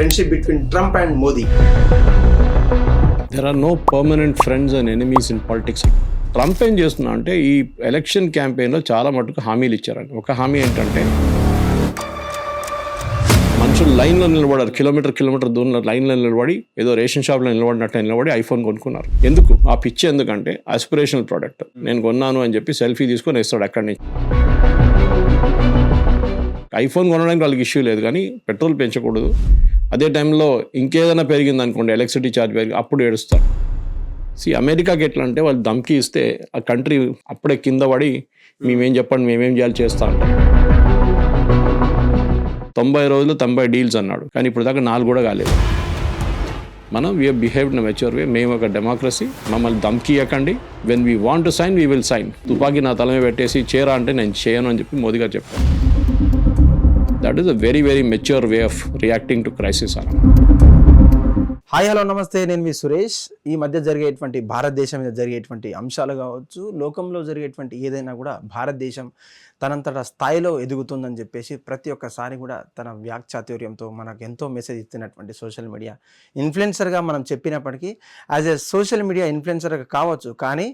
Friendship between Trump and Modi there are no permanent friends and enemies in politics Trump ఏం చేస్తున్నా అంటే ఈ election క్యాంపెయిన్లో చాలా మటుకు హామీలు ఇచ్చారండి ఒక హామీ ఏంటంటే మనుషులు లైన్లో నిలబడారు కిలోమీటర్ కిలోమీటర్ దూరంలో లైన్లో నిలబడి ఏదో రేషన్ షాప్లో నిలబడినట్టు నిలబడి ఐఫోన్ కొనుక్కున్నారు. ఎందుకు? ఆ పిచ్చి ఎందుకంటే ఆస్పిరేషనల్ ప్రోడక్ట్ నేను కొన్నాను అని చెప్పి సెల్ఫీ తీసుకొని వేస్తాడు అక్కడి నుంచి. ఐఫోన్ కొనడానికి వాళ్ళకి ఇష్యూ లేదు కానీ పెట్రోల్ పెంచకూడదు. అదే టైంలో ఇంకేదైనా పెరిగింది అనుకోండి ఎలక్ట్రిసిటీ ఛార్జ్ పెరిగి అప్పుడు ఏడుస్తారు. సి అమెరికాకి ఎట్లా అంటే వాళ్ళు ధమ్కి ఇస్తే ఆ కంట్రీ అప్పుడే కింద పడి మేమేం చెప్పండి మేమేం చేయాలి చేస్తా అంటాం తొంభై రోజులు తొంభై డీల్స్ అన్నాడు. కానీ ఇప్పుడు దాకా నాలుగు కూడా కాలేదు. మనం we behave in mature way మేము ఒక డెమోక్రసీ మమ్మల్ని దమ్కి when we want to sign we will sign తుపాకీ నా తల మీద పెట్టేసి చేరా అంటే నేను చేయను అని చెప్పి మోదీ గారు చెప్పాను that is a very very mature way of reacting to crisis అన్న హాయ్ హలో నమస్తే. నేను మీ సురేష్. ఈ మధ్య జరిగేటువంటి భారతదేశం మీద జరిగేటువంటి అంశాలు కావచ్చు లోకంలో జరిగేటువంటి ఏదైనా కూడా భారతదేశం తనంతట స్థాయిలో ఎదుగుతుందని చెప్పేసి ప్రతి ఒక్కసారి కూడా తన వ్యాఖ్యాతుర్యంతో మనకు ఎంతో మెసేజ్ ఇస్తున్నటువంటి సోషల్ మీడియా ఇన్ఫ్లుయెన్సర్గా మనం చెప్పినప్పటికీ యాజ్ ఎ సోషల్ మీడియా ఇన్ఫ్లుయెన్సర్గా కావచ్చు కానీ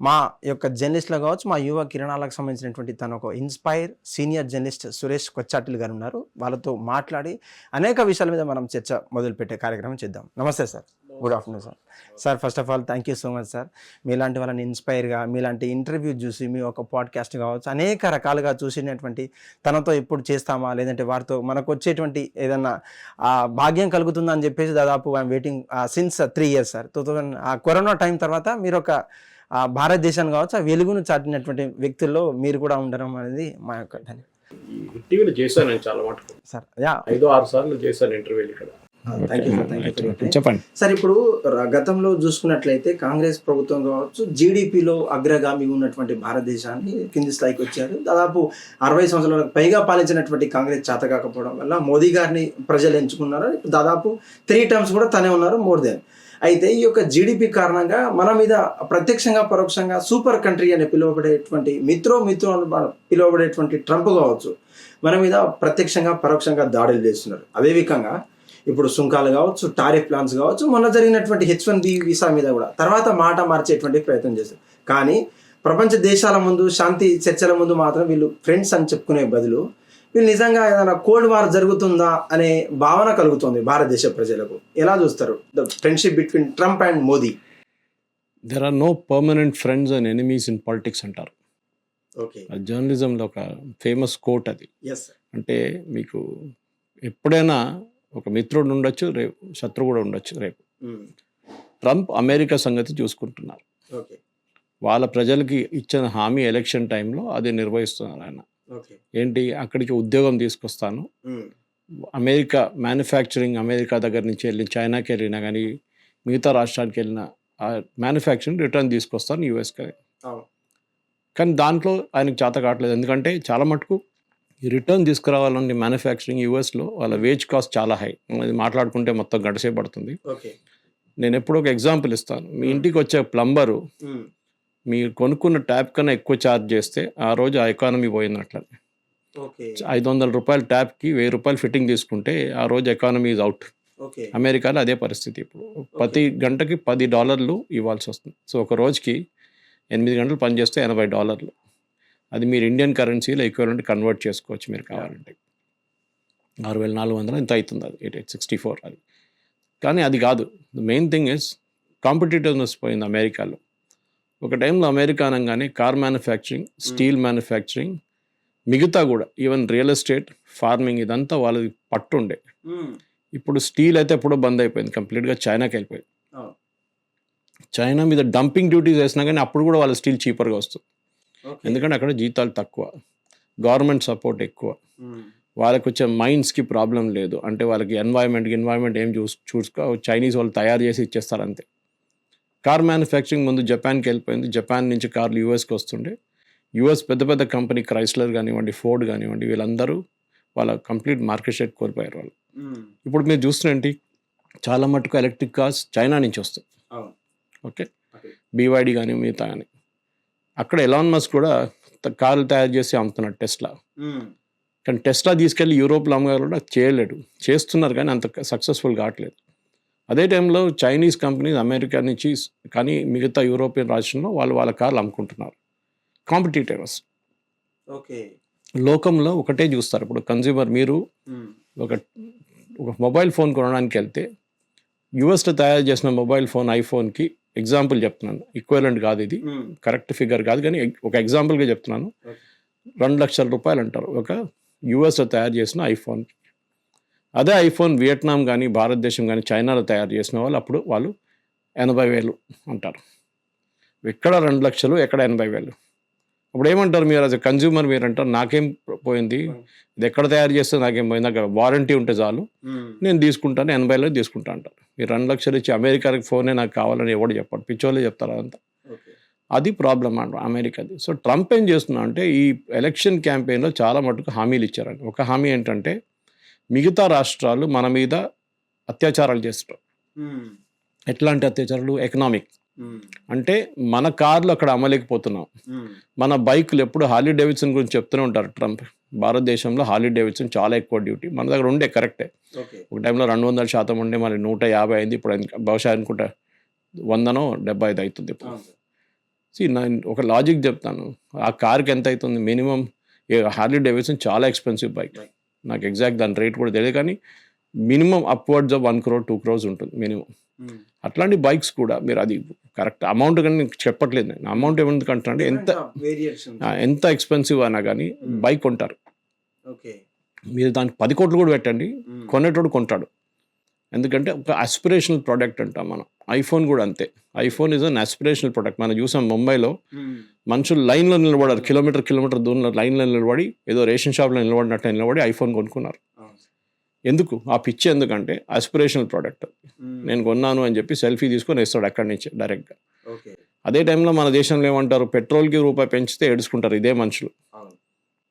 మా యొక్క జర్నలిస్ట్లో కావచ్చు మా యువ కిరణాలకు సంబంధించినటువంటి తన ఒక inspire senior journalist Suresh Kochattil గారు ఉన్నారు. వాళ్ళతో మాట్లాడి అనేక విషయాల మీద మనం చర్చ మొదలుపెట్టే కార్యక్రమం చేద్దాం. నమస్తే sir. Good afternoon sir sir first of all thank you so much sir మీలాంటి వాళ్ళని ఇన్స్పైర్గా మీలాంటి ఇంటర్వ్యూ చూసి మీ ఒక పాడ్కాస్ట్ కావచ్చు అనేక రకాలుగా చూసినటువంటి తనతో ఎప్పుడు చేస్తామా లేదంటే వారితో మనకు వచ్చేటువంటి ఏదన్నా భాగ్యం కలుగుతుందా అని చెప్పేసి దాదాపు I'm waiting since three years sir two thousand ఆ కరోనా టైం తర్వాత మీరు ఒక భారతదేశాన్ని కావచ్చు ఆ వెలుగును చాటినటువంటి వ్యక్తుల్లో మీరు కూడా ఉండడం అనేది మా యొక్క ధన్య- టీవీలో చేశాను నేను చాలా మటుకు సార్ యా. ఐదో ఆరు సార్లు చేశాను ఇంటర్వ్యూలు ఇక్కడ. Thank you sir thank you చెప్పండి. సార్ ఇప్పుడు గతంలో చూసుకున్నట్లయితే కాంగ్రెస్ ప్రభుత్వం కావచ్చు జీడిపిలో అగ్రగామి ఉన్నటువంటి భారతదేశాన్ని కింది స్థాయికి వచ్చారు. దాదాపు అరవై సంవత్సరాలకు పైగా పాలించినటువంటి కాంగ్రెస్ చేత కాకపోవడం వల్ల మోదీ గారిని ప్రజలు ఎంచుకున్నారు. ఇప్పుడు దాదాపు త్రీ టర్మ్స్ కూడా తనే ఉన్నారు మోర్ దెన్ అయితే ఈ యొక్క జీడిపి కారణంగా మన మీద ప్రత్యక్షంగా పరోక్షంగా సూపర్ కంట్రీ అని పిలువబడేటువంటి మిత్రో మిత్రో అని పిలువబడేటువంటి ట్రంప్ కావచ్చు మన మీద ప్రత్యక్షంగా పరోక్షంగా దాడులు చేస్తున్నారు. అదే విధంగా ఇప్పుడు సుంకాలు కావచ్చు టారిఫ్ ప్లాన్స్ కావచ్చు మొన్న జరిగినటువంటి హెచ్ వన్ బి వీసా మీద కూడా తర్వాత మాట మార్చేటువంటి ప్రయత్నం చేశారు. కానీ ప్రపంచ దేశాల ముందు శాంతి చర్చల ముందు మాత్రం వీళ్ళు ఫ్రెండ్స్ అని చెప్పుకునే బదులు వీళ్ళు నిజంగా ఏదైనా కోల్డ్ వార్ జరుగుతుందా అనే భావన కలుగుతుంది భారతదేశ ప్రజలకు. ఎలా చూస్తారు? The friendship between Trump and Modi there are no permanent friends and enemies in politics అంటారు. ఓకే జర్నలిజంలో ఒక ఫేమస్ కోట్ అది. అంటే మీకు ఎప్పుడైనా ఒక మిత్రుడు ఉండొచ్చు రేపు శత్రువు కూడా ఉండొచ్చు రేపు. ట్రంప్ అమెరికా సంగతి చూసుకుంటున్నారు. ఓకే వాళ్ళ ప్రజలకి ఇచ్చిన హామీ ఎలక్షన్ టైంలో అది నిర్వహిస్తున్నారు ఆయన. ఏంటి? అక్కడికి ఉద్యోగం తీసుకొస్తాను. అమెరికా మ్యానుఫ్యాక్చరింగ్ అమెరికా దగ్గర నుంచి వెళ్ళి చైనాకి వెళ్ళినా కానీ మిగతా రాష్ట్రానికి వెళ్ళిన ఆ మ్యానుఫ్యాక్చరింగ్ రిటర్న్ తీసుకొస్తాను యూఎస్కి. కానీ దాంట్లో ఆయనకు చేత కావట్లేదు. ఎందుకంటే చాలా మటుకు ఈ రిటర్న్ తీసుకురావాలంటే మ్యానుఫ్యాక్చరింగ్ యూఎస్లో వాళ్ళ వేజ్ కాస్ట్ చాలా హై అది మాట్లాడుకుంటే మొత్తం గడిసే పడుతుంది. ఓకే. నేను ఎప్పుడు ఒక ఎగ్జాంపుల్ ఇస్తాను. మీ ఇంటికి వచ్చే ప్లంబరు మీరు కొనుక్కున్న ట్యాప్ కన్నా ఎక్కువ ఛార్జ్ చేస్తే ఆ రోజు ఆ ఎకానమీ పోయినట్లనే ఓకే. ఐదు వందల రూపాయల ట్యాప్కి వెయ్యి రూపాయలు ఫిట్టింగ్ తీసుకుంటే ఆ రోజు ఎకానమీ ఈజ్ అవుట్. అమెరికాలో అదే పరిస్థితి ఇప్పుడు. ప్రతి గంటకి పది డాలర్లు ఇవ్వాల్సి వస్తుంది. సో ఒక రోజుకి ఎనిమిది గంటలు పనిచేస్తే ఎనభై డాలర్లు. అది మీరు ఇండియన్ కరెన్సీలో ఈక్వలెంట్ కన్వర్ట్ చేసుకోవచ్చు మీరు కావాలంటే. ఆరు వేల నాలుగు వందలు ఇంత అవుతుంది అది. ఎయిట్ ఎయిట్ సిక్స్టీ ఫోర్ అది. కానీ అది కాదు. The main thing is competitiveness పోయింది అమెరికాలో. ఒక టైంలో అమెరికా అనగానే కార్ మ్యానుఫ్యాక్చరింగ్ స్టీల్ మ్యానుఫ్యాక్చరింగ్ మిగతా కూడా ఈవెన్ రియల్ ఎస్టేట్ ఫార్మింగ్ ఇదంతా వాళ్ళది పట్టుండే. ఇప్పుడు స్టీల్ అయితే ఎప్పుడో బంద్ అయిపోయింది కంప్లీట్గా చైనాకి వెళ్ళిపోయింది. చైనా మీద డంపింగ్ డ్యూటీస్ వేసినా కానీ అప్పుడు కూడా వాళ్ళ స్టీల్ చీపర్గా వస్తుంది. ఎందుకంటే అక్కడ జీతాలు తక్కువ గవర్నమెంట్ సపోర్ట్ ఎక్కువ. వాళ్ళకి వచ్చే మైండ్స్కి ప్రాబ్లం లేదు. అంటే వాళ్ళకి ఎన్వైర్న్మెంట్కి ఎన్వైర్న్మెంట్ ఏం చూస్ చూసుకో చైనీస్ వాళ్ళు తయారు చేసి ఇచ్చేస్తారు అంతే. కార్ మ్యానుఫ్యాక్చరింగ్ ముందు జపాన్కి వెళ్ళిపోయింది. జపాన్ నుంచి కార్లు యూఎస్కి వస్తుండే. యూఎస్ పెద్ద పెద్ద కంపెనీ క్రైస్లర్ కానివ్వండి ఫోర్డ్ కానివ్వండి వీళ్ళందరూ వాళ్ళ కంప్లీట్ మార్కెట్ షేర్ కోల్పోయారు వాళ్ళు. ఇప్పుడు మీరు చూస్తున్నట్టు చాలా మటుకు ఎలక్ట్రిక్ కార్స్ చైనా నుంచి వస్తాయి. ఓకే. బీవైడి కానీ మిగతా కానీ అక్కడ ఎలాన్ మస్క్ కూడా కార్లు తయారు చేసి అమ్ముతున్నాడు టెస్లా. కానీ టెస్లా తీసుకెళ్ళి యూరోప్లో అమ్మగారు చేయలేడు. చేస్తున్నారు కానీ అంత సక్సెస్ఫుల్ కావట్లేదు. అదే టైంలో చైనీస్ కంపెనీస్ అమెరికా నుంచి కానీ మిగతా యూరోపియన్ రాష్ట్రంలో వాళ్ళు వాళ్ళ కార్లు అమ్ముకుంటున్నారు. Competitors okay. లోకంలో ఒకటే చూస్తారు. ఇప్పుడు కన్జ్యూమర్ మీరు ఒక ఒక మొబైల్ ఫోన్ కొనడానికి వెళ్తే యుఎస్లో తయారు చేసిన మొబైల్ ఫోన్ ఐఫోన్కి ఎగ్జాంపుల్ చెప్తున్నాను. ఈక్వలెంట్ కాదు ఇది. కరెక్ట్ ఫిగర్ కాదు కానీ ఒక ఎగ్జాంపుల్గా చెప్తున్నాను. రెండు లక్షల రూపాయలు అంటారు. ఒక యుఎస్లో తయారు చేసిన ఐఫోన్ అదే ఐఫోన్ వియట్నాం కానీ భారతదేశం కానీ చైనాలో తయారు చేసిన వాళ్ళు అప్పుడు వాళ్ళు ఎనభై వేలు అంటారు. ఎక్కడ రెండు లక్షలు ఎక్కడ ఎనభై వేలు. అప్పుడు ఏమంటారు మీరు అదే కన్జ్యూమర్ మీరు అంటారు నాకేం పోయింది? ఇది ఎక్కడ తయారు చేస్తే నాకేం పోయింది? నాకు వారంటీ ఉంటే చాలు. నేను తీసుకుంటాను ఎనభైలో తీసుకుంటా అంటారు. మీరు రెండు లక్షలు ఇచ్చి అమెరికాకి ఫోనే నాకు కావాలని ఎవడు చెప్పాడు. పిచ్చోళ్ళే చెప్తారు అదంతా. అది ప్రాబ్లం అంట అమెరికాది. సో ట్రంప్ ఏం చేస్తున్నా అంటే ఈ ఎలక్షన్ క్యాంపెయిన్లో చాలా మటుకు హామీలు ఇచ్చారండి ఒక హామీ ఏంటంటే మిగతా రాష్ట్రాలు మన మీద అత్యాచారాలు చేస్తారు ఎట్లాంటి అత్యాచారాలు? ఎకనామిక్. అంటే మన కార్లు అక్కడ అమ్మలేకపోతున్నాం. మన బైకులు ఎప్పుడు హార్లీ డేవిడ్సన్ గురించి చెప్తూనే ఉంటారు ట్రంప్. భారతదేశంలో హార్లీ డేవిడ్సన్ చాలా ఎక్కువ డ్యూటీ. మన దగ్గర ఉండే కరెక్టే. ఒక టైంలో రెండు వందల శాతం ఉండే మరి నూట యాభై అయింది. ఇప్పుడు బహుశా అనుకుంటా వందనో డెబ్బై ఐదు అవుతుంది ఇప్పుడు. నేను ఒక లాజిక్ చెప్తాను. ఆ కార్కి ఎంత అవుతుంది? మినిమం హార్లీ డేవిడ్సన్ చాలా ఎక్స్పెన్సివ్ బైక్. నాకు ఎగ్జాక్ట్ దాని రేట్ కూడా తెలియదు కానీ minimum upwards of one crore two crores ఉంటుంది మినిమం అట్లాంటి బైక్స్ కూడా మీరు అది కరెక్ట్ అమౌంట్ కానీ నేను చెప్పట్లేదు నేను. అమౌంట్ ఏమందుకంటే అంటే ఎంత ఎంత ఎక్స్పెన్సివ్ అయినా కానీ Hmm. బైక్ కొంటారు. ఓకే మీరు దానికి పది కోట్లు కూడా పెట్టండి. కొనేటోడు కొంటాడు. ఎందుకంటే ఒక అస్పిరేషనల్ ప్రోడక్ట్ అంటాం మనం. ఐఫోన్ కూడా అంతే. IPhone is an aspirational product మనం చూసాం ముంబైలో మనుషులు లైన్లో నిలబడారు. కిలోమీటర్ కిలోమీటర్ దూరంలో లైన్లో నిలబడి ఏదో రేషన్ షాప్లో నిలబడినట్టు నిలబడి ఐఫోన్ కొనుక్కున్నారు. ఎందుకు? ఆ పిచ్చి ఎందుకంటే అస్పిరేషనల్ ప్రోడక్ట్ నేను కొన్నాను అని చెప్పి సెల్ఫీ తీసుకొని వేస్తాడు అక్కడి నుంచి డైరెక్ట్గా. అదే టైంలో మన దేశంలో ఏమంటారు? పెట్రోల్కి రూపాయి పెంచితే ఏడుచుకుంటారు ఇదే మనుషులు.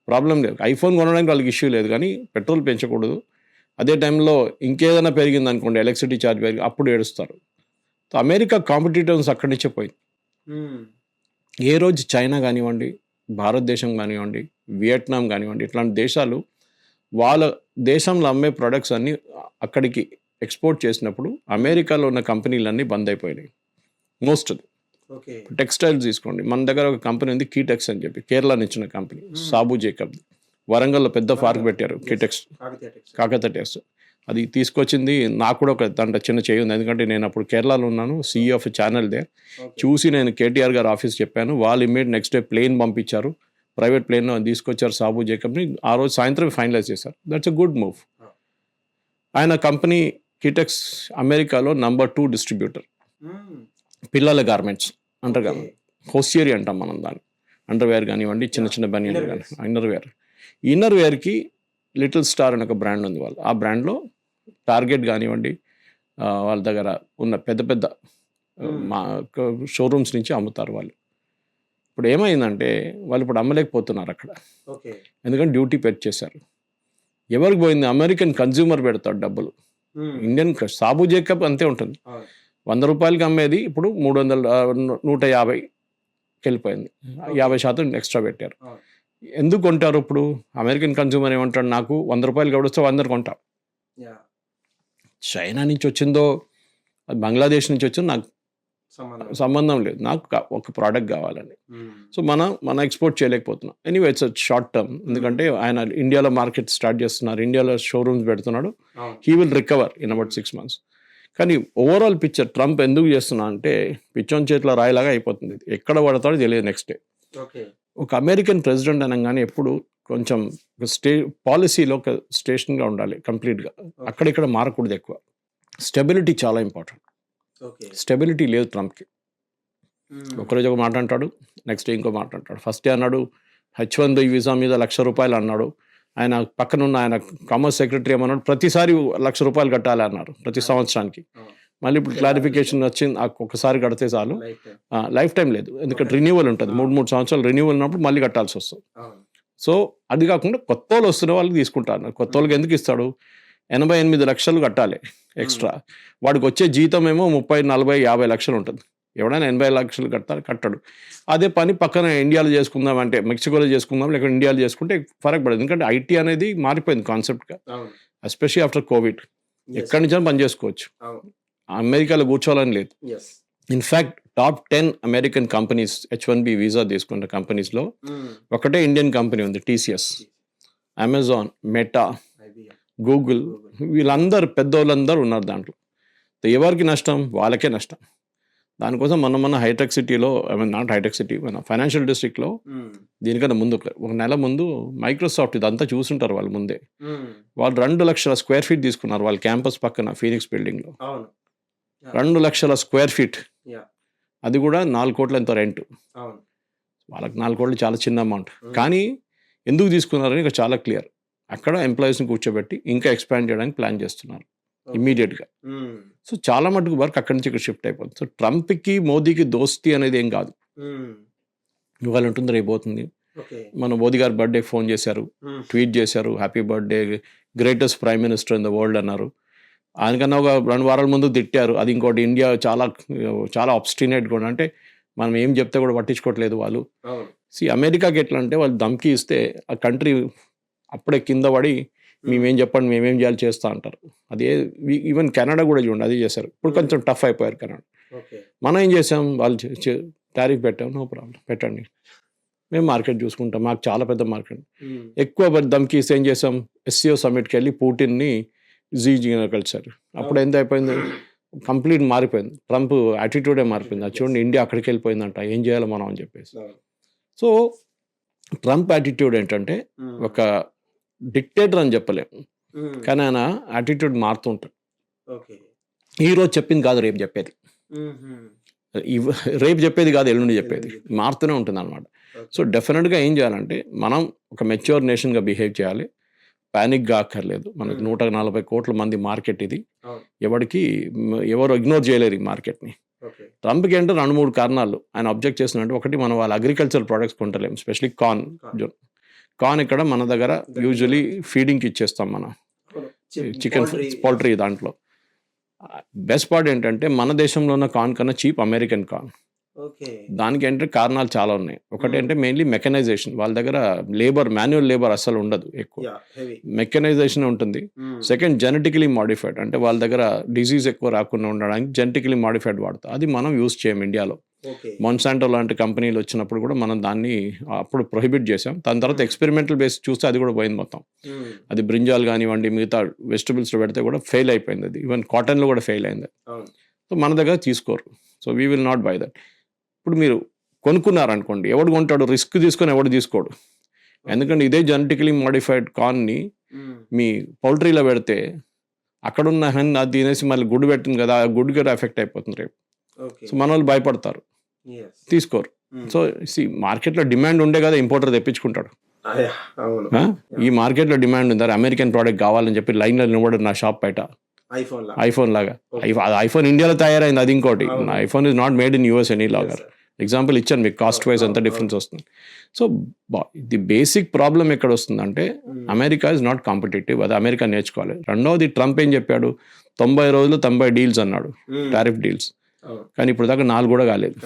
ప్రాబ్లం లేదు. ఐఫోన్ కొనడానికి వాళ్ళకి ఇష్యూ లేదు కానీ పెట్రోల్ పెంచకూడదు. అదే టైంలో ఇంకేదైనా పెరిగింది అనుకోండి ఎలక్ట్రిసిటీ ఛార్జ్ పెరిగి అప్పుడు ఏడుస్తారు. అమెరికా కాంపిటీటర్స్ అక్కడి నుంచే పోయింది. ఏ రోజు చైనా కానివ్వండి భారతదేశం కానివ్వండి వియట్నాం కానివ్వండి ఇట్లాంటి దేశాలు వాళ్ళ దేశంలో అమ్మే ప్రొడక్ట్స్ అన్నీ అక్కడికి ఎక్స్పోర్ట్ చేసినప్పుడు అమెరికాలో ఉన్న కంపెనీలన్నీ బంద్ అయిపోయినాయి. మోస్ట్ టెక్స్టైల్స్ తీసుకోండి. మన దగ్గర ఒక కంపెనీ ఉంది కీటెక్స్ అని చెప్పి కేరళ నుంచి ఉన్న కంపెనీ సాబు జేకబ్ వరంగల్లో పెద్ద పార్క్ పెట్టారు. కీటెక్స్. కాకత టెక్స్ అది తీసుకొచ్చింది. నాకు కూడా ఒక దాంట్లో చిన్న చేయి ఉంది. ఎందుకంటే నేను అప్పుడు కేరళలో ఉన్నాను. సీఈ ఆఫ్ ఛానల్ దే చూసి నేను కేటీఆర్ గారు ఆఫీస్ చెప్పాను. వాళ్ళు ఇమ్మీడియట్ నెక్స్ట్ డే ప్లేన్ పంపించారు. ప్రైవేట్ ప్లేన్ తీసుకొచ్చారు సాబు జేకబ్ని. ఆ రోజు సాయంత్రం ఫైనలైజ్ చేశారు. దట్స్ అ గుడ్ మూవ్ ఆయన కంపెనీ కిటెక్స్ అమెరికాలో నంబర్ టూ డిస్ట్రిబ్యూటర్ పిల్లల గార్మెంట్స్ అంటారు కదా హోసియరీ అంటాం మనం దాన్ని. అండర్వేర్ కానివ్వండి చిన్న చిన్న బనియన్ కానీ wears. ఇన్నర్ వేర్ ఇన్నర్ వేర్కి లిటిల్ స్టార్ అని ఒక బ్రాండ్ ఉంది వాళ్ళు. ఆ బ్రాండ్లో టార్గెట్ కానివ్వండి వాళ్ళ దగ్గర ఉన్న పెద్ద పెద్ద. మా షోరూమ్స్ నుంచి అమ్ముతారు వాళ్ళు. ఇప్పుడు ఏమైందంటే వాళ్ళు ఇప్పుడు అమ్మలేకపోతున్నారు అక్కడ. ఎందుకంటే డ్యూటీ పెట్ చేశారు. ఎవరికి పోయింది? అమెరికన్ కన్జ్యూమర్ పెడతాడు డబ్బులు. ఇండియన్ సాబు జేకబ్ అంతే ఉంటుంది. వంద రూపాయలకి అమ్మేది ఇప్పుడు మూడు వందల నూట యాభైకి వెళ్ళిపోయింది. యాభై శాతం ఎక్స్ట్రా పెట్టారు. ఎందుకు కొంటారు ఇప్పుడు? అమెరికన్ కన్జ్యూమర్ ఏమంటాడు? నాకు వంద రూపాయలు గడిస్తే వంద కొంటా. చైనా నుంచి వచ్చిందో బంగ్లాదేశ్ నుంచి వచ్చిందో నాకు సంబంధం లేదు. నాకు ఒక ప్రోడక్ట్ కావాలని సో మనం మనం ఎక్స్పోర్ట్ చేయలేకపోతున్నాం. ఎనీవే ఇట్స్ షార్ట్ టర్మ్ ఎందుకంటే ఆయన ఇండియాలో మార్కెట్ స్టార్ట్ చేస్తున్నారు. ఇండియాలో షోరూమ్స్ పెడుతున్నాడు. He will recover in about six months కానీ ఓవరాల్ పిక్చర్ ట్రంప్ ఎందుకు చేస్తున్నా అంటే పిచ్చోన్ చేతిలో రాయిలాగా అయిపోతుంది. ఎక్కడ పడతాడో తెలియదు నెక్స్ట్ డే ఒక అమెరికన్ ప్రెసిడెంట్ అనగానే ఎప్పుడు కొంచెం స్టే పాలసీలో ఒక స్టేషన్గా ఉండాలి కంప్లీట్గా. అక్కడిక్కడ మారకూడదు ఎక్కువ. స్టెబిలిటీ చాలా ఇంపార్టెంట్. స్టెబిలిటీ లేదు ట్రంప్కి. ఒకరోజు ఒక మాట అంటాడు నెక్స్ట్ డే ఇంకో మాట అంటాడు. ఫస్ట్ డే అన్నాడు హెచ్ వన్ బై వీసా మీద లక్ష రూపాయలు అన్నాడు. ఆయన పక్కన ఉన్న ఆయన కామర్స్ సెక్రటరీ ఏమన్నాడు ప్రతిసారి లక్ష రూపాయలు కట్టాలి అన్నారు ప్రతి సంవత్సరానికి. మళ్ళీ ఇప్పుడు క్లారిఫికేషన్ వచ్చింది ఒక్కసారి కడితే చాలు. Life time. లేదు. ఎందుకంటే రెన్యువల్ ఉంటుంది. మూడు మూడు సంవత్సరాలు రెన్యువల్ ఉన్నప్పుడు మళ్ళీ కట్టాల్సి వస్తుంది. సో అది కాకుండా కొత్త వాళ్ళు వస్తున్న వాళ్ళకి తీసుకుంటారు. కొత్త వాళ్ళకి ఎందుకు ఇస్తాడు? ఎనభై ఎనిమిది లక్షలు కట్టాలి ఎక్స్ట్రా. వాడికి వచ్చే జీతం ఏమో ముప్పై నలభై యాభై లక్షలు ఉంటుంది. ఎవడైనా ఎనభై లక్షలు కడతారు కట్టడు. అదే పని పక్కన ఇండియాలో చేసుకుందాం అంటే మెక్సికోలో చేసుకుందాం లేకపోతే ఇండియాలో చేసుకుంటే ఫరక్ పడదు. ఎందుకంటే ఐటీ అనేది మారిపోయింది కాన్సెప్ట్గా. ఎస్పెషల్లీ ఆఫ్టర్ కోవిడ్ ఎక్కడి నుంచో పని చేసుకోవచ్చు. అమెరికాలో కూర్చోవాలని లేదు. In fact top ten American companies H one B visa తీసుకున్న కంపెనీస్లో ఒకటే ఇండియన్ కంపెనీ ఉంది టీసీఎస్ అమెజాన్ మెటా గూగుల్ వీళ్ళందరూ పెద్దోళ్ళందరూ ఉన్నారు దాంట్లో. ఎవరికి నష్టం? వాళ్ళకే నష్టం. దానికోసం మొన్న మొన్న హైటెక్ సిటీలో I mean not hitech city మన ఫైనాన్షియల్ డిస్ట్రిక్ట్లో దీనికన్నా ముందు ఒక- నెల ముందు మైక్రోసాఫ్ట్ ఇదంతా చూసుంటారు వాళ్ళు ముందే. వాళ్ళు రెండు లక్షల స్క్వేర్ ఫీట్ తీసుకున్నారు వాళ్ళ క్యాంపస్ పక్కన ఫీనిక్స్ బిల్డింగ్లో. రెండు లక్షల స్క్వేర్ ఫీట్. అది కూడా నాలుగు కోట్ల ఎంతో రెంట్. వాళ్ళకి నాలుగు కోట్లు చాలా చిన్న అమౌంట్ కానీ ఎందుకు తీసుకున్నారని ఇక చాలా క్లియర్ అక్కడ ఎంప్లాయీస్ని కూర్చోబెట్టి ఇంకా ఎక్స్పాండ్ చేయడానికి ప్లాన్ చేస్తున్నారు. ఇమీడియట్గా సో చాలా మటుకు వర్క్ అక్కడి నుంచి ఇక్కడ షిఫ్ట్ అయిపోతుంది. సో ట్రంప్కి మోదీకి దోస్తి అనేది ఏం కాదు. ఇవాళ ఉంటుంది రేపు పోతుంది. ఓకే మన మోదీ గారు బర్త్డే ఫోన్ చేశారు. ట్వీట్ చేశారు. Happy birthday greatest prime minister in the world అన్నారు. ఆయనకన్నా ఒక రెండు వారాల ముందు తిట్టారు. అది ఇంకోటి ఇండియా చాలా చాలా అబ్స్టినేట్ కూడా. అంటే మనం ఏం చెప్తే కూడా పట్టించుకోవట్లేదు వాళ్ళు. సి అమెరికాకి ఎట్లా అంటే వాళ్ళు దమ్కి ఇస్తే ఆ కంట్రీ అప్పుడే కింద పడి మేమేం చెప్పండి మేమేం చేయాలి చేస్తా అంటారు. అదే ఈవెన్ కెనడా కూడా చూడండి అది చేశారు. ఇప్పుడు కొంచెం టఫ్ అయిపోయారు కెనడా. మనం ఏం చేసాం? వాళ్ళు టారిఫ్ పెట్టాం. No problem. పెట్టండి. మేము మార్కెట్ చూసుకుంటాం. మాకు చాలా పెద్ద మార్కెట్. ఎక్కువ బ- దమ్కి ఇస్తే ఏం చేసాం? ఎస్సీఓ సమ్మిట్కి వెళ్ళి పూటిన్ని జీ జీన కలిసారు అప్పుడు ఎంత అయిపోయింది కంప్లీట్ మారిపోయింది. ట్రంప్ యాటిట్యూడే మారిపోయింది. అది చూడండి ఇండియా అక్కడికి వెళ్ళిపోయిందంట ఏం చేయాలి మనం అని చెప్పేసి. సో ట్రంప్ యాటిట్యూడ్ ఏంటంటే ఒక డిక్టేటర్ అని చెప్పలేం. కానీ ఆయన యాటిట్యూడ్ మారుతుంటాడు. ఓకే. ఈ రోజు చెప్పింది కాదు రేపు చెప్పేది. రేపు చెప్పేది కాదు ఎల్లుండి చెప్పేది. మారుతూనే ఉంటుంది అనమాట సో డెఫినెట్గా ఏం చేయాలంటే మనం ఒక మెచ్యూర్ నేషన్గా బిహేవ్ చేయాలి. ప్యానిక్ అక్కర్లేదు. మనకు. నూట నలభై కోట్ల మంది మార్కెట్ ఇది. ఎవరికి ఎవరు ఇగ్నోర్ చేయలేరు ఈ మార్కెట్ని. ట్రంప్కి అంటే రెండు మూడు కారణాలు ఆయన అబ్జెక్ట్ చేసినట్టు ఒకటి మనం వాళ్ళ అగ్రికల్చర్ ప్రొడక్ట్స్ కొంటలేం స్పెషలీ కార్న్ కార్న్ ఇక్కడ మన దగ్గర యూజువలీ ఫీడింగ్కి ఇచ్చేస్తాం మనం. చికెన్ పౌల్ట్రీ దాంట్లో. బెస్ట్ పార్ట్ ఏంటంటే మన దేశంలో ఉన్న కార్న్ కన్నా చీప్ అమెరికన్ కార్న్ దానికి ఏంటంటే కారణాలు చాలా ఉన్నాయి. ఒకటి అంటే మెయిన్లీ మెకనైజేషన్ వాళ్ళ దగ్గర లేబర్ మాన్యువల్ లేబర్ అస్సలు ఉండదు ఎక్కువ. మెకనైజేషన్ ఉంటుంది. సెకండ్ జెనెటికలీ మాడిఫైడ్ అంటే వాళ్ళ దగ్గర డిసీజ్ ఎక్కువ రాకుండా ఉండడానికి జెనెటికలీ మాడిఫైడ్ వాడతాం అది మనం యూజ్ చేయం ఇండియాలో. మొన్సాంటో లాంటి కంపెనీలు వచ్చినప్పుడు కూడా మనం దాన్ని అప్పుడు ప్రొహిబిట్ చేసాం దాని తర్వాత ఎక్స్పెరిమెంటల్ బేస్ చూస్తే అది కూడా పోయింది మొత్తం. అది బ్రింజాల్ కానివ్వండి మిగతా వెజిటబుల్స్లో పెడితే కూడా ఫెయిల్ అయిపోయింది అది. ఈవెన్ కాటన్లో కూడా ఫెయిల్ అయింది. సో మన దగ్గర తీసుకోరు. So we will not buy that ఇప్పుడు మీరు కొనుక్కున్నారనుకోండి ఎవడు కొంటాడు? రిస్క్ తీసుకొని ఎవడు తీసుకోడు? ఎందుకంటే ఇదే జెనెటికలీ మాడిఫైడ్ కార్న్ని మీ పౌల్ట్రీలో పెడితే అక్కడున్న హెన్ అది తినేసి మళ్ళీ గుడ్డు పెట్టింది కదా ఆ గుడ్డు కూడా ఎఫెక్ట్ అయిపోతుంది రేపు. సో మన వాళ్ళు భయపడతారు తీసుకోరు. సో సి మార్కెట్లో డిమాండ్ ఉండే కదా ఇంపోర్టర్ తెప్పించుకుంటాడు? ఈ మార్కెట్లో డిమాండ్ ఉంది? అమెరికన్ ప్రోడక్ట్ కావాలని చెప్పి లైన్లో నిలబడి నా షాప్ బయట. ఐఫోన్ లాగా Okay. ఐఫోన్ ఇండియాలో తయారైంది అది ఇంకోటి. IPhone is not made in US any longer. Example ఇచ్చాను మీకు కాస్ట్ వైజ్ ఎంత డిఫరెన్స్ వస్తుంది సో ది బేసిక్ ప్రాబ్లం ఎక్కడ వస్తుందంటే. అమెరికా ఇస్ నాట్ కాంపిటేటివ్ అది అమెరికా నేర్చుకోవాలి రెండవది ట్రంప్ ఏం చెప్పాడు తొంభై రోజులు తొంభై డీల్స్ అన్నాడు. Tariff deals. కానీ ఇప్పుడు దాకా నాలుగు కూడా కాలేదు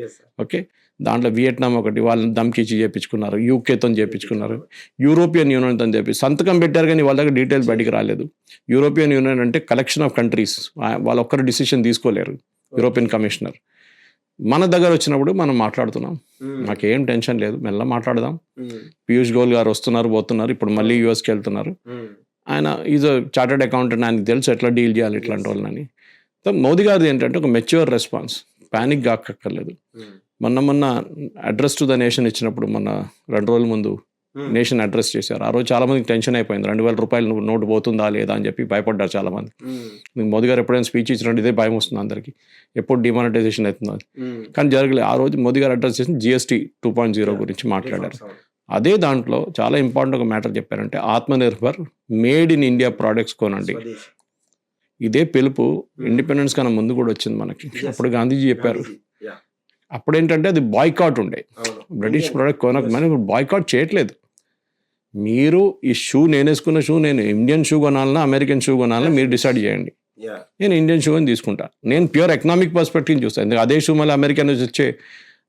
Yes, sir. ఓకే దాంట్లో వియట్నాం ఒకటి వాళ్ళని దమ్కిచ్చి చేపించుకున్నారు యూకేతో చేపించుకున్నారు యూరోపియన్ యూనియన్తో చెప్పి సంతకం పెట్టారు కానీ వాళ్ళ దగ్గర డీటెయిల్స్ బయటికి రాలేదు. యూరోపియన్ యూనియన్ అంటే కలెక్షన్ ఆఫ్ కంట్రీస్ వాళ్ళు ఒక్కరు డిసిషన్ తీసుకోలేరు యూరోపియన్ కమిషనర్. మన దగ్గర వచ్చినప్పుడు మనం మాట్లాడుతున్నాం. నాకేం టెన్షన్ లేదు మెల్ల మాట్లాడదాం. పీయూష్ గోయల్ గారు వస్తున్నారు పోతున్నారు ఇప్పుడు మళ్ళీ యూఎస్కి వెళ్తున్నారు. ఆయన ఈజ్ చార్టెడ్ అకౌంటెంట్ ఆయనకి తెలుసు ఎట్లా డీల్ చేయాలి ఇట్లాంటి వాళ్ళని. సో మోదీ గారిది ఏంటంటే ఒక మెచ్యూర్ రెస్పాన్స్ ప్యానిక్ కాక్కర్లేదు. మొన్న మొన్న అడ్రస్ టు ద నేషన్ ఇచ్చినప్పుడు మొన్న రెండు రోజుల ముందు Mm. నేషన్ అడ్రస్ చేశారు ఆ రోజు చాలా మందికి టెన్షన్ అయిపోయింది రెండు వేల రూపాయలు నోటు పోతుందా లేదా అని చెప్పి భయపడ్డారు చాలా మంది Mm. మీకు మోదీ గారు ఎప్పుడైనా స్పీచ్ ఇచ్చినట్టు ఇదే భయం వస్తుంది అందరికి ఎప్పుడు డిమానిటైజేషన్ అవుతుందో అని. Mm. కానీ జరగలేదు ఆ రోజు మోదీ గారు అడ్రస్ చేసి జిఎస్టీ టూ పాయింట్ జీరో గురించి మాట్లాడారు. అదే దాంట్లో చాలా ఇంపార్టెంట్ ఒక మ్యాటర్ చెప్పారంటే Atmanirbhar made in India products కొనండి. ఇదే పిలుపు ఇండిపెండెన్స్ కన్నా ముందు కూడా వచ్చింది మనకి. అప్పుడు గాంధీజీ చెప్పారు. అప్పుడు ఏంటంటే అది బాయ్కాట్ ఉండే. బ్రిటిష్. ప్రోడక్ట్ కొనక Yes. మనం ఇప్పుడు బాయ్కాట్ చేయట్లేదు. మీరు ఈ షూ నేను వేసుకున్న షూ నేను ఇండియన్ షూ కొనాలన్నా అమెరికన్ షూ కొనాలన్నా మీరు డిసైడ్ చేయండి. నేను ఇండియన్ షూ అని తీసుకుంటా. నేను ప్యూర్ ఎకనామిక్ పర్స్పెక్టివ్ చూస్తాను ఎందుకంటే అదే షూ మళ్ళీ అమెరికా నుంచి వచ్చే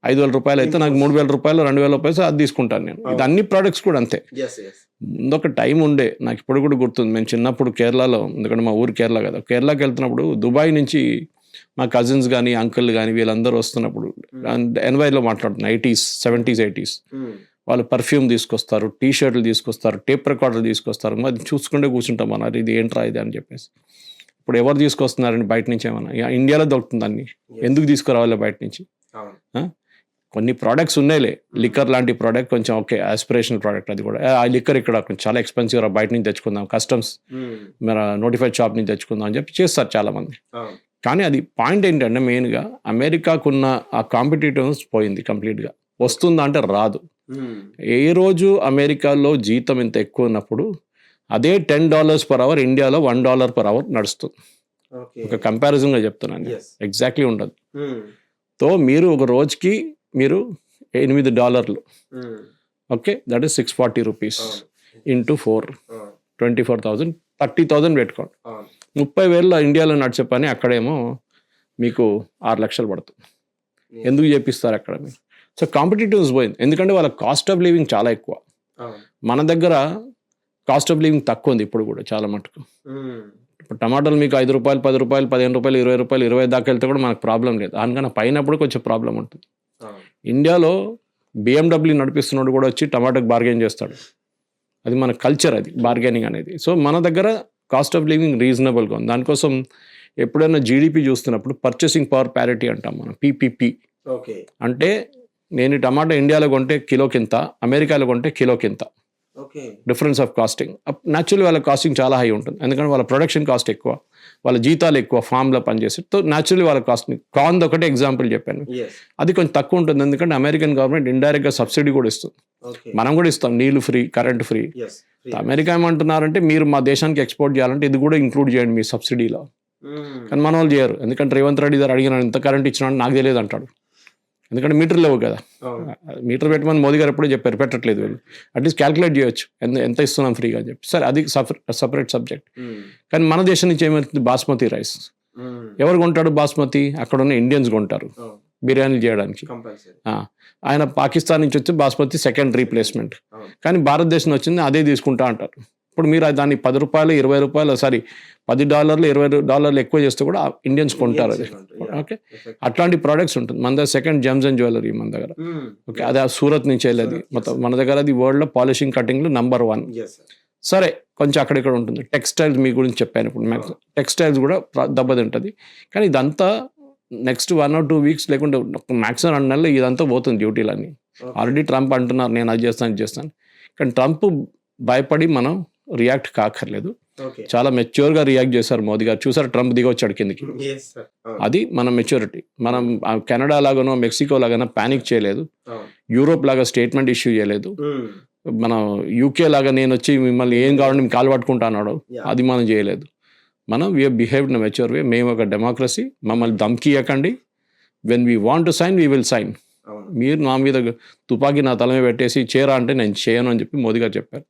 ఐదు వేల రూపాయలు అయితే నాకు మూడు వేల రూపాయలు రెండు వేల రూపాయలు అది తీసుకుంటాను నేను. ఇది అన్ని ప్రోడక్ట్స్ కూడా అంతే. ముందు ఒక టైం ఉండే. నాకు ఇప్పుడు కూడా గుర్తుంది. మేము చిన్నప్పుడు కేరళలో ఎందుకంటే మా ఊరు కేరళ కదా. కేరళకి వెళ్తున్నప్పుడు దుబాయ్ నుంచి మా కజిన్స్ కానీ అంకుల్ కానీ వీళ్ళందరూ వస్తున్నప్పుడు ఎన్వైలో మాట్లాడుతున్నాను ఎయిటీస్ సెవెంటీస్ ఎయిటీస్. వాళ్ళు పర్ఫ్యూమ్ తీసుకొస్తారు టీ షర్ట్లు తీసుకొస్తారు టేప్ రికార్డర్లు తీసుకొస్తారు. మరి చూసుకుంటే కూర్చుంటాం మనం "అరే, ఇది ఏంట్రా ఇది? అని చెప్పేసి. ఇప్పుడు ఎవరు తీసుకొస్తున్నారండి బయట నుంచి ఏమన్నా? ఇండియాలో దొరుకుతుంది అన్ని. ఎందుకు తీసుకురావాలి బయట నుంచి? కొన్ని ప్రోడక్ట్స్ ఉన్నాయిలే. లిక్కర్ లాంటి ప్రోడక్ట్ కొంచెం ఓకే ఆస్పిరేషనల్ ప్రోడక్ట్ అది కూడా. ఆ లిక్కర్ ఇక్కడ కొంచెం చాలా ఎక్స్పెన్సివ్ బయట నుంచి తెచ్చుకుందాం కస్టమ్స్ మన నోటిఫైడ్ షాప్ నుంచి తెచ్చుకుందాం అని చెప్పి చేస్తారు చాలా మంది కానీ అది పాయింట్ ఏంటంటే మెయిన్గా అమెరికాకున్న ఆ కాంపిటేటివ్స్ పోయింది కంప్లీట్గా. వస్తుందా అంటే రాదు. ఏ రోజు అమెరికాలో జీతం ఇంత ఎక్కువ ఉన్నప్పుడు అదే టెన్ డాలర్స్ పర్ అవర్ ఇండియాలో వన్ డాలర్ పర్ అవర్ నడుస్తుంది. ఒక కంపారిజన్గా చెప్తున్నాను ఎగ్జాక్ట్లీ ఉండదు. తో మీరు ఒక రోజుకి మీరు ఎనిమిది డాలర్లు. Okay? That is six forty rupees into four. Twenty four thousand thirty thousand పెట్టుకోండి. ముప్పై వేలలో ఇండియాలో నడిచే పని అక్కడేమో మీకు ఆరు లక్షలు పడుతుంది. ఎందుకు చేపిస్తారు అక్కడ మీరు? సో కాంపిటేటివ్స్ పోయింది. ఎందుకంటే వాళ్ళ కాస్ట్ ఆఫ్ లివింగ్ చాలా ఎక్కువ. మన దగ్గర కాస్ట్ ఆఫ్ లివింగ్ తక్కువ ఉంది ఇప్పుడు కూడా చాలా మటుకు. ఇప్పుడు టమాటాలు మీకు ఐదు రూపాయలు పది రూపాయలు పదిహేను రూపాయలు ఇరవై రూపాయలు ఇరవై దాకా వెళ్తే కూడా మనకు ప్రాబ్లం లేదు. అందుకని పైనప్పుడు కొంచెం ప్రాబ్లం ఉంటుంది. ఇండియాలో బిఎండబ్ల్యూ నడిపిస్తున్నాడు కూడా వచ్చి టమాటాకి బార్గెన్ చేస్తాడు. అది మన కల్చర్ అది బార్గెనింగ్ అనేది. సో మన దగ్గర కాస్ట్ ఆఫ్ లివింగ్ రీజనబుల్గా ఉంది. దానికోసం ఎప్పుడైనా జీడిపి చూస్తున్నప్పుడు పర్చేసింగ్ పవర్ ప్యారిటీ అంటాం మనం పీపీపీ. ఓకే. అంటే నేను టమాటా ఇండియాలో కొంటే కిలోకి ఇంత అమెరికాలో కొంటే కిలోకి ఇంత okay. Difference of costing. Naturally వాళ్ళ కాస్టింగ్ చాలా హై ఉంటుంది. ఎందుకంటే వాళ్ళ ప్రొడక్షన్ కాస్ట్ ఎక్కువ వాళ్ళ జీతాలు ఎక్కువ ఫామ్లో పనిచేసి. సో న్యాచురల్లీ వాళ్ళ కాస్ట్ కాన్ ఒకటే ఎగ్జాంపుల్ చెప్పాను. అది కొంచెం తక్కువ ఉంటుంది. ఎందుకంటే అమెరికన్ గవర్నమెంట్ ఇండైరెక్ట్గా సబ్సిడీ కూడా ఇస్తుంది. మనం కూడా ఇస్తాం నీళ్ళు ఫ్రీ కరెంట్ ఫ్రీ. అమెరికా ఏమంటున్నారంటే మీరు మా దేశానికి ఎక్స్పోర్ట్ చేయాలంటే ఇది కూడా ఇంక్లూడ్ చేయండి మీ సబ్సిడీలో కానీ మన వాళ్ళు చేయరు. ఎందుకంటే రేవంత్ రెడ్డి గారు అడిగిన ఎంత కరెంట్ ఇచ్చినా నాకు తెలియదు అంటాడు. ఎందుకంటే మీటర్ లేవు కదా. మీటర్ పెట్టమని మోదీ గారు ఎప్పుడూ చెప్పారు పెట్టట్లేదు వీళ్ళు. అట్లీస్ట్ క్యాల్కులేట్ చేయొచ్చు. ఎంత ఎంత ఇస్తున్నాం ఫ్రీగా అని చెప్పి. సరే అది సపరేట్ సబ్జెక్ట్ కానీ మన దేశం నుంచి ఏమవుతుంది? బాస్మతి రైస్ ఎవరు కొంటాడు బాస్మతి? అక్కడ ఉన్న ఇండియన్స్ కొంటారు బిర్యానీ చేయడానికి. ఆయన పాకిస్తాన్ నుంచి వచ్చి బాస్మతి సెకండ్ రీప్లేస్మెంట్. కానీ భారతదేశం వచ్చింది అదే తీసుకుంటా అంటారు. ఇప్పుడు మీరు దాన్ని పది రూపాయలు ఇరవై రూపాయలు సారీ పది డాలర్లు ఇరవై డాలర్లు ఎక్కువ చేస్తే కూడా ఇండియన్స్ కొంటారు అది. ఓకే అట్లాంటి ప్రోడక్ట్స్ ఉంటుంది. మన దగ్గర సెకండ్ జెమ్స్ అండ్ జ్యువెలరీ మన దగ్గర. ఓకే అది ఆ సూరత్ నుంచి వెళ్ళేది. మొత్తం మన దగ్గర అది వరల్డ్లో పాలిషింగ్ కటింగ్లో నంబర్ వన్ సరే కొంచెం అక్కడిక్కడ ఉంటుంది. టెక్స్టైల్స్ మీ గురించి చెప్పాను ఇప్పుడు టెక్స్టైల్స్ కూడా దెబ్బతింటుంది. కానీ ఇదంతా next one or two weeks లేకుంటే మ్యాక్సిమం రెండు నెలలు ఇదంతా పోతుంది డ్యూటీలన్నీ. ఆల్రెడీ ట్రంప్ అంటున్నారు నేను అది చేస్తాను చేస్తాను. కానీ ట్రంప్ భయపడి మనం రియాక్ట్ కాకర్లేదు. చాలా మెచ్యూర్గా రియాక్ట్ చేశారు మోదీ గారు. చూసారు ట్రంప్ దిగొచ్చాడు కిందికి? అది మన మెచ్యూరిటీ. మనం కెనడా లాగానో మెక్సికో లాగానో పానిక్ చేయలేదు. యూరోప్ లాగా స్టేట్మెంట్ ఇష్యూ చేయలేదు. మనం యూకే లాగా నేను వచ్చి మిమ్మల్ని ఏం కావాలంటే కాలు పట్టుకుంటా అన్నాడు. అది మనం చేయలేదు. మనం we behave in mature way మేము ఒక డెమోక్రసీ మమ్మల్ని ధమ్కి ఇవ్వకండి when we want to sign we will sign మీరు నా మీద తుపాకీ నా తల మీద పెట్టేసి చేరా అంటే నేను చేయను అని చెప్పి మోదీ గారు చెప్పారు.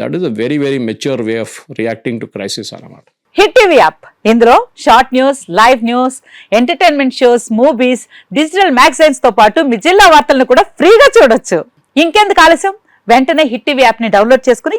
That is a very very mature way of reacting to crisis అన్నమాట. హిట్ టీవీ యాప్ ఇందులో short news live news entertainment shows movies digital మ్యాగజైన్స్తో పాటు మీ జిల్లా వార్తలను కూడా ఫ్రీగా చూడొచ్చు. ఇంకెందుకు ఆలస్యం? వెంటనే హిట్ టీవీ యాప్ని డౌన్లోడ్ చేసుకుని